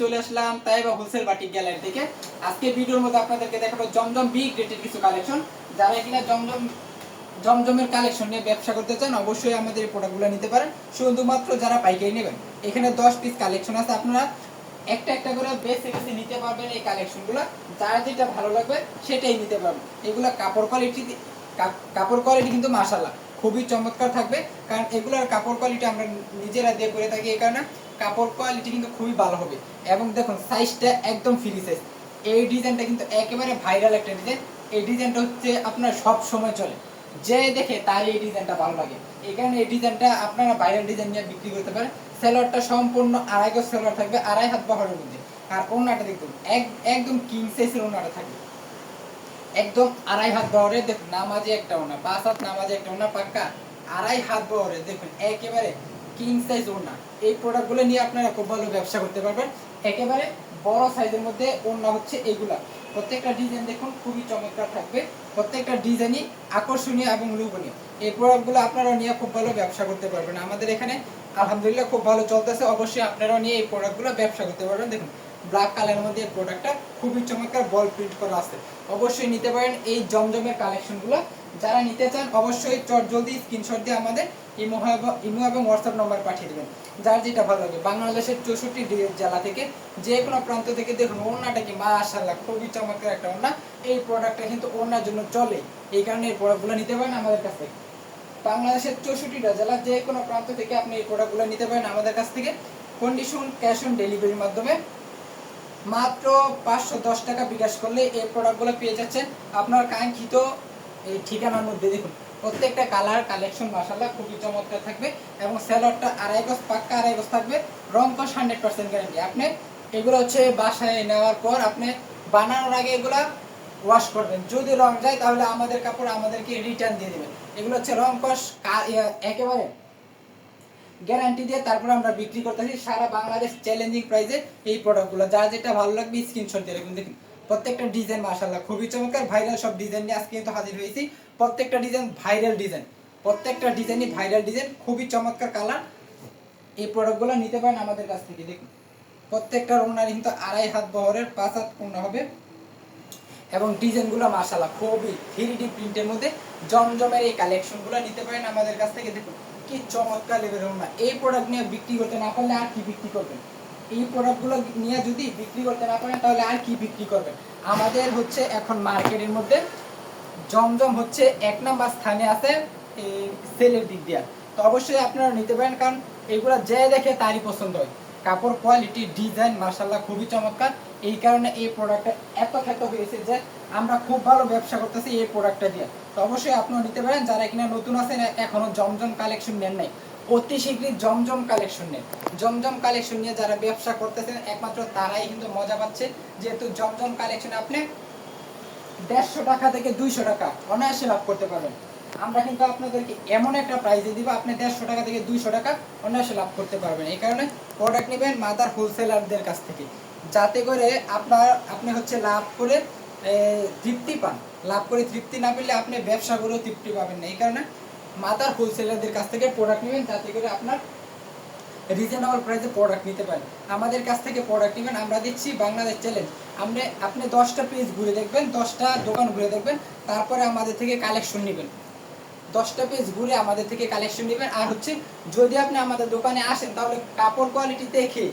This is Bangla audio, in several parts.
চলে আসলাম হোলসেল থেকে। আজকে ভিডিওর মধ্যে আপনাদেরকে জমজম কিছু কালেকশন। যারা কিনা জমজম, জমজমের কালেকশন নিয়ে ব্যবসা করতে চান, অবশ্যই আমাদের নিতে পারেন। শুধুমাত্র যারা পাইকারি নেবেন, এখানে দশ পিস কালেকশন আছে আপনারা। একটা একটা করে বেছে বেছে নিতে পারবেন এই কালেকশনগুলো। যারা যেটা ভালো লাগবে, সেটাই নিতে পারবেন। এগুলো কাপড় কোয়ালিটি কাপড় কোয়ালিটি কিন্তু মাশাল্লাহ খুবই চমৎকার থাকবে। কারণ এগুলোর কাপড় কোয়ালিটি আমরা নিজেরা দিয়ে করে থাকি এই কারণে কাপড় কোয়ালিটি কিন্তু খুবই ভালো হবে। এবং দেখুন সাইজটা একদম ফ্রি সাইজ এই ডিজাইনটা কিন্তু একেবারে ভাইরাল একটা ডিজাইন এই ডিজাইনটা হচ্ছে আপনার সব সময় চলে। যে দেখে তার এই ডিজাইনটা ভালো লাগে। এই কারণে এই ডিজাইনটা আপনারা ভাইরাল ডিজাইন নিয়ে বিক্রি করতে পারেন। সেলোয়ারটা সম্পূর্ণ আড়াই গজ সেলোয়ার থাকবে, আড়াই হাত বহরের মধ্যে। আর ওনাটা দেখুন, এক- একদম কিং সাইজের ওনাটা থাকবে। একদম আড়াই হাত বহরে দেখুন, নামাজে একটা ওনা, পাঁচ হাত নামাজে একটা ওনা, পাক্কা আড়াই হাত বহরে দেখুন, একেবারে কিং সাইজ ওনা। এই প্রোডাক্টগুলো নিয়ে আপনারা খুব ভালো ব্যবসা করতে পারবেন। একেবারে বড় সাইজের মধ্যে ওনা হচ্ছে এগুলা। প্রত্যেকটা ডিজাইন দেখুন, খুবই চমৎকার থাকবে। প্রত্যেকটা ডিজাইনই আকর্ষণীয় এবং লোভনীয়। এই প্রোডাক্টগুলো আপনারা নিয়ে খুব ভালো ব্যবসা করতে পারবেন। আমাদের এখানে আলহামদুলিল্লাহ খুব ভালো চলতেছে। অবশ্যই আপনারাও নিয়ে এই প্রোডাক্টগুলো ব্যবসা করতে পারবেন। দেখুন ব্ল্যাক কালারের মধ্যে এই প্রোডাক্টটা খুবই চমৎকার বল প্রিন্ট করা আছে। অবশ্যই নিতে পারেন এই জমজমের কালেকশনগুলো যারা নিতে চান, অবশ্যই চট জলদি স্ক্রিনশট দিয়ে আমাদের ইমো ইমো এবং হোয়াটসঅ্যাপ নম্বর পাঠিয়ে দেবেন। যার যেটা ভালো লাগে। বাংলাদেশের চৌষট্টি জেলা থেকে যে কোনো প্রান্ত থেকে দেখুন, ওড়নাটা কি মাশাল্লাহ খুবই চমৎকার একটা ওড়না। এই প্রোডাক্টটা কিন্তু ওড়নার জন্য চলে। এই কারণে এই প্রোডাক্টগুলো নিতে পারেন আমাদের কাছ থেকে। বাংলাদেশের চৌষট্টিটা জেলা যে কোনো প্রান্ত থেকে আপনি এই প্রোডাক্টগুলো নিতে পারেন আমাদের কাছ থেকে। কন্ডিশন ক্যাশ অন ডেলিভারির মাধ্যমে। মাত্র পাঁচশো দশ টাকা বিকাশ করলে এই প্রোডাক্টগুলো পেয়ে যাচ্ছেন আপনার কাঙ্ক্ষিত এই ঠিকানার মধ্যে। দেখুন, প্রত্যেকটা কালার কালেকশন মাসাল্লাহ খুবই চমৎকার থাকবে এবং স্যালোয়ারটা আড়াই গজ, পাক্কা আড়াই গজ থাকবে। রং কস হান্ড্রেড পার্সেন্ট গ্যারান্টি আপনি এগুলো হচ্ছে বাসায় নেওয়ার পর আপনি বানানোর আগে এগুলা ওয়াশ করবেন। যদি রং যায় তাহলে আমাদের কাপড় আমাদেরকে রিটার্ন দিয়ে দেবেন। এগুলো হচ্ছে রং কস একেবারে গ্যারান্টি দিয়ে তারপরে আমরা বিক্রি করতেছি। সারা বাংলাদেশ চ্যালেঞ্জিং প্রাইসে এই প্রোডাক্টগুলো যার যেটা ভালো লাগবে স্ক্রিনশট দিয়ে রাখুন দেখুন, প্রত্যেকটা ডিজাইন মাশাল্লাহ খুবই চমৎকার। ভাইরাল সব ডিজাইন নিয়ে আজকে কিন্তু হাজির হয়েছি। প্রত্যেকটা ডিজাইন ভাইরাল ডিজাইন প্রত্যেকটা ডিজাইনই ভাইরাল ডিজাইন খুবই চমৎকার কালার এই প্রোডাক্টগুলো নিতে পারেন আমাদের কাছ থেকে। দেখুন প্রত্যেকটা ওনার কিন্তু আড়াই হাত বহরের, পাঁচ হাত ওনা হবে। এবং ডিজাইনগুলো মাশাল্লাহ খুবই থ্রি ডি প্রিন্টের মধ্যে জমজমের এই কালেকশনগুলো নিতে পারেন আমাদের কাছ থেকে। দেখুন কি চমৎকার লেভেলের না এই প্রোডাক্ট নিয়ে বিক্রি করতে না পারলে আর কি বিক্রি করবেন? এই প্রোডাক্টগুলো নিয়ে যদি বিক্রি করতে না পারেন, তাহলে আর কি বিক্রি করবেন? আমাদের হচ্ছে এখন মার্কেটের মধ্যে জমজম হচ্ছে এক নাম্বার স্থানে আছে এই সেলের দিক দিয়ে। তো অবশ্যই আপনারা নিতে পারেন, কারণ এগুলো যে দেখে তারই পছন্দ হয়। কাপড় কোয়ালিটি ডিজাইন মার্শাল্লাহ খুবই চমৎকার। এই কারণে এই প্রোডাক্টটা এত খ্যাত হয়েছে যে আমরা খুব ভালো ব্যবসা করতেছি এই প্রোডাক্টটা দিয়ে। তো অবশ্যই আপনিও নিতে পারেন। যারা কিনা নতুন আছেন, এখনও জমজম কালেকশন নেন নাই। অতি শীঘ্রই জমজম কালেকশন নেন। জমজম কালেকশন নিয়ে যারা ব্যবসা করতেছেন, একমাত্র তারাই কিন্তু মজা পাচ্ছে। যেহেতু জমজম কালেকশন আপনি দেড়শো টাকা থেকে দুইশো টাকা অনায়াসে লাভ করতে পারবেন। আমরা কিন্তু আপনাদেরকে এমন একটা প্রাইজে দিব, আপনি দেড়শো টাকা থেকে দুইশো টাকা অনায়াসে লাভ করতে পারবেন। এই কারণে প্রোডাক্ট নেবেন মাদার হোলসেলারদের কাছ থেকে। যাতে করে আপনার, আপনি হচ্ছে লাভ করে তৃপ্তি পান। লাভ করে তৃপ্তি না পেলে আপনি ব্যবসা করেও তৃপ্তি পাবেন না। এই কারণে মাদার হোলসেলারদের কাছ থেকে প্রোডাক্ট নেবেন যাতে করে আপনার রিজনেবল প্রাইসে প্রোডাক্ট নিতে পারেন। আমাদের কাছ থেকে প্রোডাক্ট নেবেন, আমরা দিচ্ছি বাংলাদেশ চ্যালেঞ্জ আপনি আপনি দশটা পেজ ঘুরে দেখবেন, দশটা দোকান ঘুরে দেখবেন, তারপরে আমাদের থেকে কালেকশন নেবেন। দশটা পেজ ঘুরে আমাদের থেকে কালেকশন নেবেন। আর হচ্ছে, যদি আপনি আমাদের দোকানে আসেন, তাহলে কাপড় কোয়ালিটি দেখে,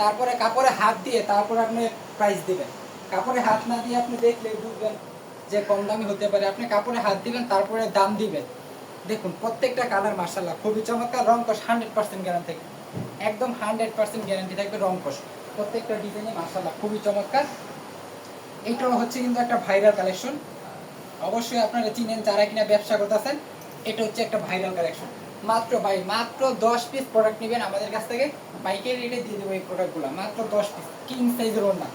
তারপরে কাপড়ে হাত দিয়ে, তারপরে আপনি প্রাইস দেবেন। কাপড়ে হাত না দিয়ে আপনি দেখলে বুঝবেন যে কম দামি হতে পারে, আপনি কাপড়ে হাত দিবেন, তারপরে দাম দিবেন। দেখুন, প্রত্যেকটা কালার মার্শাল্লাহ খুবই চমৎকার, রং কষ হান্ড্রেড পার্সেন্ট গ্যারান্টি একদম হান্ড্রেড পার্সেন্ট গ্যারান্টি থাকবে রং কষ প্রত্যেকটা ডিজাইনে মার্শাল্লাহ খুবই চমৎকার। এইটাও হচ্ছে কিন্তু একটা ভাইরাল কালেকশন অবশ্যই আপনারা চিনেন যারা কিনা ব্যবসা করতেছেন, এটা হচ্ছে একটা ভাইরাল কালেকশন মাত্র ভাই, মাত্র দশ পিস প্রোডাক্ট নেবেন আমাদের কাছ থেকে। বাইকের রেটে দিয়ে দেবো এই প্রোডাক্টগুলো মাত্র দশ পিস কিং সাইজের ওনা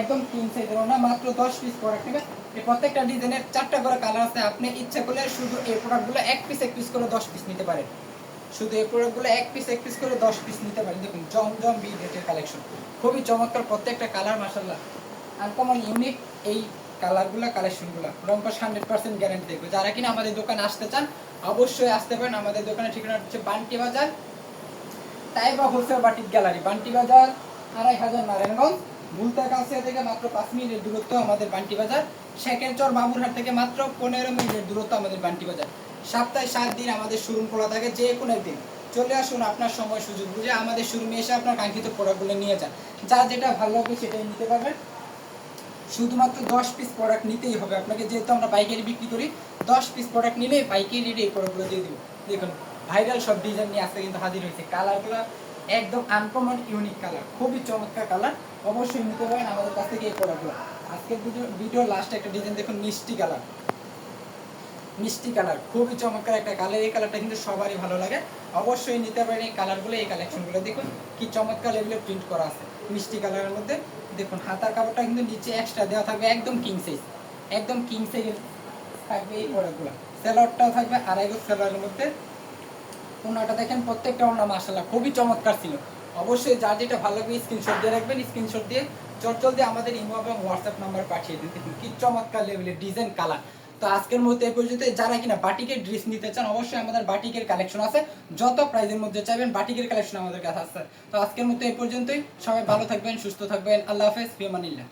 একদম কিং সাইজের ওনা মাত্র দশ পিস প্রোডাক্ট নেবেন। এই প্রত্যেকটা ডিজাইনের চারটা করে কালার আছে। আপনি ইচ্ছা করলে শুধু এই প্রোডাক্টগুলো এক পিস এক পিস করে দশ পিস নিতে পারেন। শুধু এই প্রোডাক্টগুলো এক পিস এক পিস করে দশ পিস নিতে পারেন। দেখুন, জমজম বি রেটের কালেকশন খুবই চমৎকার প্রত্যেকটা কালার মাসাল্লাহ আনকমন ইউনিক এই কালারগুলো কালেকশনগুলো রংকস হান্ড্রেড পার্সেন্ট গ্যারান্টি দেখবে যারা কিনা আমাদের দোকানে আসতে চান অবশ্যই আসতে পারেন। আমাদের দোকানে ঠিকানা হচ্ছে Banti Bazar, Taiba wholesale batik gallery. Banti Bazar, আড়াই হাজার নারায়ণগঞ্জ। ভুলতা কাছে থেকে মাত্র পাঁচ মিনিটের দূরত্ব আমাদের বান্টি বাজার। শেখেরচর বাবুরহাট থেকে মাত্র পনেরো মিনিটের দূরত্ব আমাদের বান্টি বাজার। সপ্তাহে সাত দিন আমাদের শোরুম খোলা থাকে যে কোনো একদিন। চলে আসুন আপনার সময় সুযোগ বুঝে আমাদের শোরুমে এসে আপনার কাঙ্ক্ষিত প্রোডাক্টগুলো নিয়ে যান। যা যেটা ভালো লাগবে সেটাই নিতে পারবেন। শুধুমাত্র দশ পিস প্রোডাক্ট নিতেই হবে। আপনাকে যেহেতু আমরা পাইকারি বিক্রি করি দশ পিস প্রোডাক্ট নিলে পাইকারি রেটে এই প্রোডাক্টগুলো দিয়ে দিব। দেখুন ভাইরাল সব ডিজাইন নিয়ে আজকে কিন্তু হাজির হয়েছে। কালারগুলো একদম আনকমন ইউনিক কালার খুবই চমৎকার কালার অবশ্যই নিতে পারেন আমাদের কাছ থেকে এই প্রোডাক্টগুলো আজকের ভিডিও ভিডিও লাস্টে একটা ডিজাইন দেখুন, মিষ্টি কালার মিষ্টি কালার খুবই চমৎকার একটা কালার এই কালারটা কিন্তু সবারই ভালো লাগে। অবশ্যই নিতে পারেন এই কালারগুলো এই কালেকশনগুলো দেখুন, কি চমৎকার এগুলো প্রিন্ট করা আছে মিষ্টি কালারের মধ্যে। দেখুন, হাতার কাপড়টা কিন্তু নিচে এক্সট্রা দেওয়া থাকবে, একদম কিং সাইজ একদম কিং সাইজ থাকবে এই প্রোডাক্টগুলো সেলোয়ারটাও থাকবে আড়াই গজ মধ্যে। ওনাটা দেখেন প্রত্যেকটা ওনা মাসাল্লাহ খুবই চমৎকার ছিল। অবশ্যই যার যেটা ভালো লাগবে স্ক্রিনশট দিয়ে রাখবেন স্ক্রিনশট দিয়ে চটচল দিয়ে আমাদের ইমো এবং হোয়াটসঅ্যাপ নাম্বার পাঠিয়ে দিন। কি চমৎকার লেভেলের ডিজাইন কালার তো আজকের মধ্যে এই পর্যন্ত। যারা কিনা বাটিকের ড্রেস নিতে চান, অবশ্যই আমাদের বাটিকের কালেকশন আছে। যত প্রাইজের মধ্যে চাইবেন, বাটিকের কালেকশন আমাদের কাছে আছে। তো আজকের মধ্যে এই পর্যন্তই। সবাই ভালো থাকবেন, সুস্থ থাকবেন। আল্লাহ হাফেজ ফিমানিল্লাহ